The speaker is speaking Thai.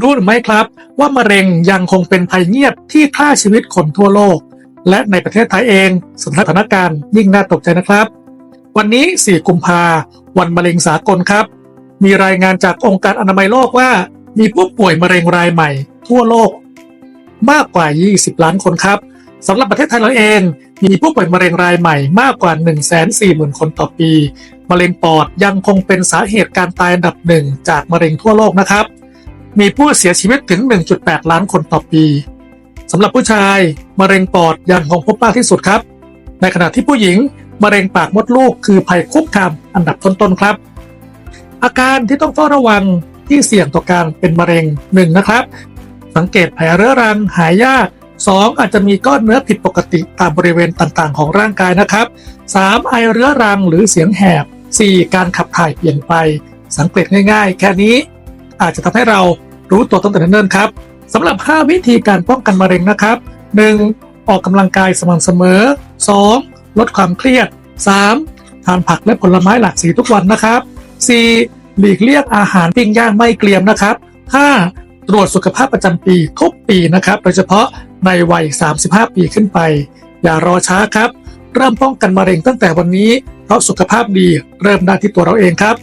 รู้หรือไม่ครับว่ามะเร็งยังคงเป็นภัยเงียบที่ฆ่าชีวิตคนทั่วโลก และในประเทศไทยเองสถานการณ์ยิ่งน่าตกใจนะครับ วันนี้ 4 กุมภาวันมะเร็งสากลครับ มีรายงานจากองค์การอนามัยโลกว่า มีผู้ป่วยมะเร็งรายใหม่ ทั่วโลก มากกว่า 20 ล้านคนครับสำหรับประเทศไทยเราเอง มีผู้ป่วยมะเร็งรายใหม่มากกว่า 140,000 คนต่อปี มะเร็งปอดยังคงเป็นสาเหตุการตายอันดับหนึ่งจากมะเร็งทั่วโลกนะครับ มีผู้เสียชีวิตถึง 1.8 ล้านคนต่อปีสำหรับผู้ชายมะเร็งปอดยังคงพบมากที่สุดครับ ในขณะที่ผู้หญิงมะเร็งปากมดลูกคือภัยคุกคามอันดับต้นๆครับ อาการที่ต้องเฝ้าระวังที่เสี่ยงต่อการเป็นมะเร็งหนึ่งนะครับ สังเกตแผลเรื้อรังหายยาก 2. อาจจะมีก้อนเนื้อผิดปกติตามบริเวณต่างๆ ของร่างกายนะครับ 3. ไอเรื้อรังหรือเสียงแหบ 4. การขับถ่ายเปลี่ยนไป สังเกตง่าย ๆ แค่นี้ อาจจะทำให้เรารู้ตัวตั้งแต่เนิ่นๆครับสำหรับ 5 วิธีการป้องกันมะเร็งนะครับ 1. ออกกำลังกายสม่ำเสมอ 2. ลดความเครียด 3. ทานผักและผลไม้หลากสีทุกวันนะครับ 4. หลีกเลี่ยงอาหารปิ้งย่างไม่เกรียมนะครับ 5. ตรวจสุขภาพประจำปีทุกปีนะครับ โดยเฉพาะในวัย 35 ปีขึ้นไป อย่ารอช้าครับ เริ่มป้องกันมะเร็งตั้งแต่วันนี้ เพราะสุขภาพดีเริ่มได้ที่ตัวเราเองครับ